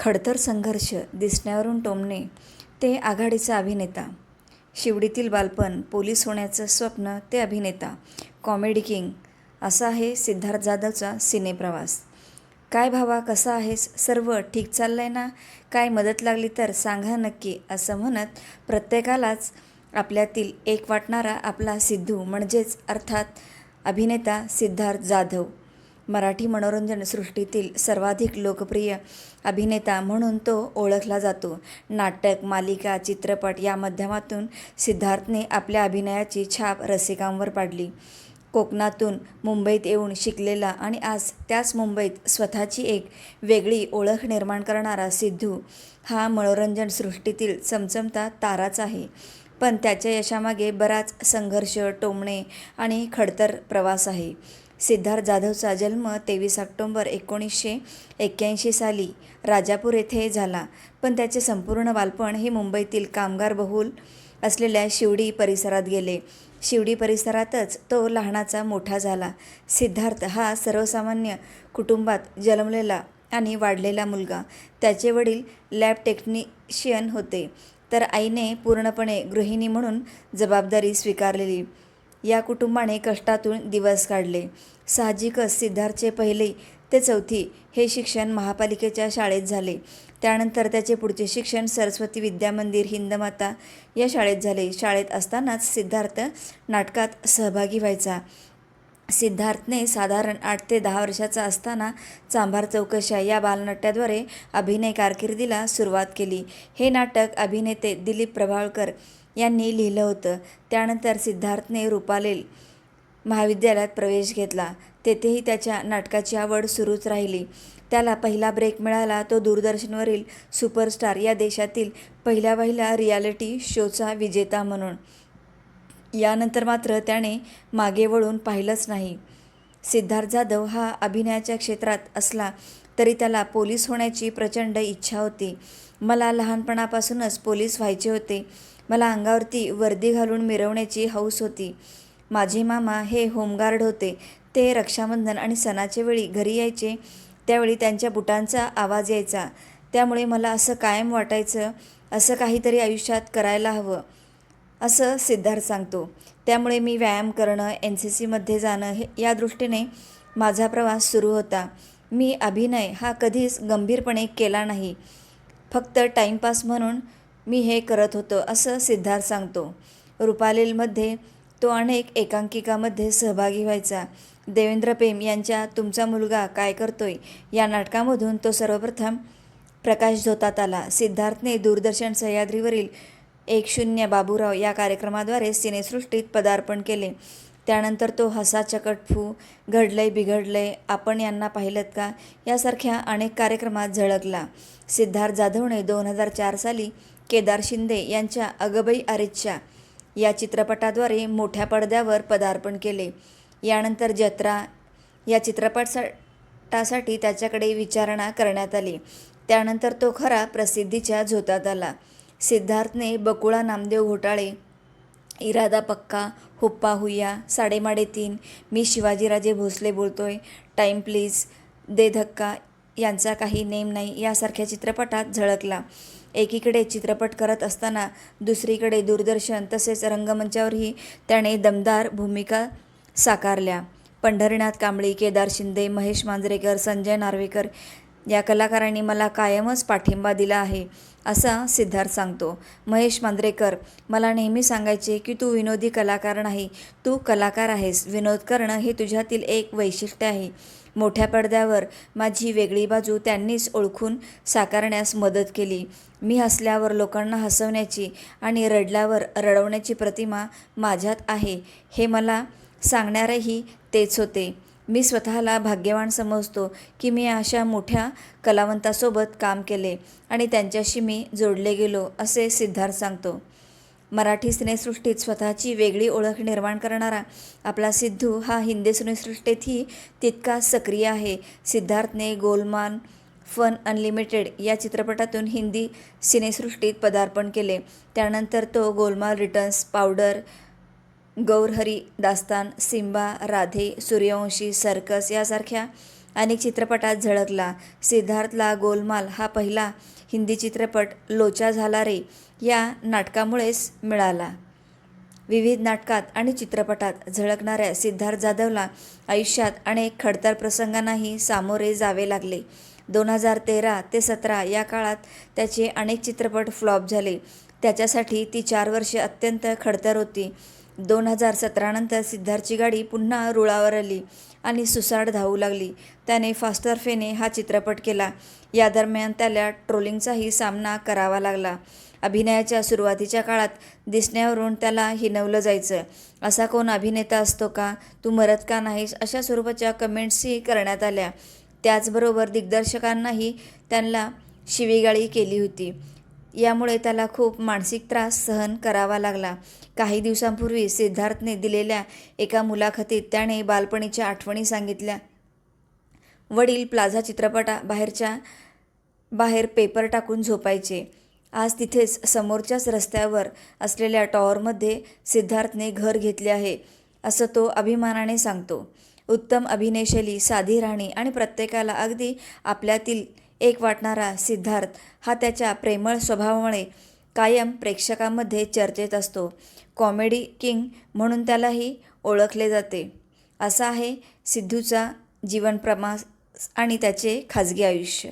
खडतर संघर्ष दिसण्यावरून टोमणे ते आघाडीचा अभिनेता. शिवडीतील बालपण पोलीस होण्याचं स्वप्न ते अभिनेता. कॉमेडी किंग असा आहे सिद्धार्थ जाधवचा सिनेप्रवास. काय भावा कसा आहेस? सर्व ठीक चाललं आहे ना? काय मदत लागली तर सांगा नक्की असं म्हणत प्रत्येकालाच आपल्यातील एक वाटणारा आपला सिद्धू म्हणजेच अर्थात अभिनेता सिद्धार्थ जाधव. मराठी मनोरंजन सृष्टीतील सर्वाधिक लोकप्रिय अभिनेता म्हणून तो ओळखला जातो. नाटक मालिका चित्रपट या माध्यमातून सिद्धार्थने आपल्या अभिनयाची छाप रसिकांवर पाडली. कोकणातून मुंबईत येऊन शिकलेला आणि आज त्याच मुंबईत स्वतःची एक वेगळी ओळख निर्माण करणारा सिद्धू हा मनोरंजन सृष्टीतील चमचमता ताराच आहे. पण त्याच्या यशामागे बराच संघर्ष टोमणे आणि खडतर प्रवास आहे. सिद्धार्थ जाधवचा जन्म तेवीस ऑक्टोंबर एकोणीसशे एक्क्याऐंशी साली राजापूर येथे झाला. पण त्याचे संपूर्ण बालपण हे मुंबईतील कामगार बहुल असलेल्या शिवडी परिसरात गेले. शिवडी परिसरातच तो लहानाचा मोठा झाला. सिद्धार्थ हा सर्वसामान्य कुटुंबात जन्मलेला आणि वाढलेला मुलगा. त्याचे वडील लॅब टेक्निशियन होते. तर आईने पूर्णपणे गृहिणी म्हणून जबाबदारी स्वीकारलेली. या कुटुंबाने कष्टातून दिवस काढले. साहजिकच सिद्धार्थचे पहिले ते चौथी हे शिक्षण महापालिकेच्या शाळेत झाले. त्यानंतर त्याचे पुढचे शिक्षण सरस्वती विद्या मंदिर हिंदमाता या शाळेत झाले. शाळेत असतानाच सिद्धार्थ नाटकात सहभागी व्हायचा. सिद्धार्थने साधारण आठ ते दहा वर्षाचा असताना चांभार चौकशा या बालनाट्याद्वारे अभिनय कारकिर्दीला सुरुवात केली. हे नाटक अभिनेते दिलीप प्रभावळकर यांनी लिहिलं होतं. त्यानंतर सिद्धार्थने रुपालेल महाविद्यालयात प्रवेश घेतला. तेथेही त्याच्या नाटकाची आवड सुरूच राहिली. त्याला पहिला ब्रेक मिळाला. तो दूरदर्शनवरील सुपरस्टार या देशातील पहिल्या पहिला रियालिटी शोचा विजेता म्हणून. यानंतर मात्र त्याने मागे वळून पाहिलंच नाही. सिद्धार्थ जाधव हा अभिनयाच्या क्षेत्रात असला तरी त्याला पोलीस होण्याची प्रचंड इच्छा होती. मला लहानपणापासूनच पोलीस व्हायचे होते. मला अंगावरती वर्दी घालून मिरवण्याची हौस होती. माझे मामा हे होमगार्ड होते. ते रक्षाबंधन आणि सणाच्या वेळी घरी यायचे. त्यावेळी त्यांच्या बुटांचा आवाज यायचा. त्यामुळे मला असं कायम वाटायचं असं काहीतरी आयुष्यात करायला हवं असं सिद्धार्थ सांगतो. त्यामुळे मी व्यायाम करणं एन सी सीमध्ये जाणं हे या दृष्टीने माझा प्रवास सुरू होता. मी अभिनय हा कधीच गंभीरपणे केला नाही. फक्त टाईमपास म्हणून मी हे करत होतो असं सिद्धार्थ सांगतो. रुपालेलमध्ये तो अनेक एकांकिकामध्ये सहभागी व्हायचा. देवेंद्र पेम यांच्या तुमचा मुलगा काय करतोय? या नाटकामधून तो सर्वप्रथम प्रकाश झोतात आला. सिद्धार्थने दूरदर्शन सह्याद्रीवरील एक शून्य बाबूराव या कार्यक्रमाद्वारे सिनेसृष्टीत पदार्पण केले. त्यानंतर तो हसा चकट फू घडलंय बिघडलंय आपण यांना पाहिलं का? यासारख्या अनेक कार्यक्रमात झळकला. सिद्धार्थ जाधवने दोन हजार चार साली केदार शिंदे यांच्या अगबई आरेच्या या चित्रपटाद्वारे मोठ्या पडद्यावर पदार्पण केले. यानंतर जत्रा या चित्रपटासाठी त्याच्याकडे विचारणा करण्यात आली. त्यानंतर तो खरा प्रसिद्धीच्या झोतात आला. सिद्धार्थने बकुळा नामदेव घोटाळे इरादा पक्का हुप्पा हुया साडेमाडे तीन मी शिवाजीराजे भोसले बोलतोय टाईम प्लीज दे धक्का यांचा काही नेम नाही यासारख्या चित्रपटात झळकला. एकीकडे चित्रपट करत असताना दुसरीकडे दूरदर्शन तसेच रंगमंचावरही त्याने दमदार भूमिका साकारल्या. पंढरीनाथ कांबळी केदार शिंदे महेश मांजरेकर संजय नार्वेकर या कलाकारांनी मला कायमच पाठिंबा दिला आहे असा सिद्धार्थ सांगतो. महेश मांद्रेकर मला नेहमी सांगायचे की तू विनोदी कलाकार नाही तू कलाकार आहेस. विनोद करणं हे तुझ्यातील एक वैशिष्ट्य आहे. मोठ्या पडद्यावर माझी वेगळी बाजू त्यांनीच ओळखून साकारण्यास मदत केली. मी हसल्यावर लोकांना हसवण्याची आणि रडल्यावर रडवण्याची प्रतिमा माझ्यात आहे हे मला सांगणारेही तेच होते. मी स्वतःला भाग्यवान समजतो की मी अशा मोठ्या कलावंतासोबत काम केले आणि त्यांच्याशी मी जोडले गेलो असे सिद्धार्थ सांगतो. मराठी सिनेसृष्टीत स्वतःची वेगळी ओळख निर्माण करणारा आपला सिद्धू हा हिंदी सिनेसृष्टीतही तितका सक्रिय आहे. सिद्धार्थने गोलमान फन अनलिमिटेड या चित्रपटातून हिंदी सिनेसृष्टीत पदार्पण केले. त्यानंतर तो गोलमाल रिटर्न्स पावडर गौरहरी दास्तान सिम्बा राधे सूर्यवंशी सर्कस यासारख्या अनेक चित्रपटात झळकला. सिद्धार्थला गोलमाल हा पहिला हिंदी चित्रपट लोचा झाला रे या नाटकामुळेच मिळाला. विविध नाटकात आणि चित्रपटात झळकणाऱ्या सिद्धार्थ जाधवला आयुष्यात अनेक खडतर प्रसंगांनाही सामोरे जावे लागले. दोन हजार तेरा ते सतरा या काळात त्याचे अनेक चित्रपट फ्लॉप झाले. त्याच्यासाठी ती चार वर्षे अत्यंत खडतर होती. दोन हजार सतरानंतर सिद्धार्थची गाडी पुन्हा रुळावर आली आणि सुसाड धावू लागली. त्याने फास्टर फेने हा चित्रपट केला. या दरम्यान त्याला ट्रोलिंगचाही सामना करावा लागला. अभिनयाच्या सुरुवातीच्या काळात दिसण्यावरून त्याला हिनवलं जायचं. असा कोण अभिनेता असतो का? तू मरत का नाहीस? अशा स्वरूपाच्या कमेंट्सही करण्यात आल्या. त्याचबरोबर दिग्दर्शकांनाही त्यांना शिवीगाळी केली होती. यामुळे त्याला खूप मानसिक त्रास सहन करावा लागला. काही दिवसांपूर्वी सिद्धार्थने दिलेल्या एका मुलाखतीत त्याने बालपणीच्या आठवणी सांगितल्या. वडील प्लाझा चित्रपटा बाहेरच्या बाहेर पेपर टाकून झोपायचे. आज तिथेच समोरच्याच रस्त्यावर असलेल्या टॉवरमध्ये सिद्धार्थने घर घेतले आहे असं तो अभिमानाने सांगतो. उत्तम अभिनयशैली साधी राहणी आणि प्रत्येकाला अगदी आपल्यातील एक वाटणारा सिद्धार्थ हा त्याच्या प्रेमळ स्वभावामुळे कायम प्रेक्षकांमध्ये चर्चेत असतो. कॉमेडी किंग म्हणून त्यालाही ओळखले जाते. असा आहे सिद्धूचा जीवनप्रमास आणि त्याचे खाजगी आयुष्य.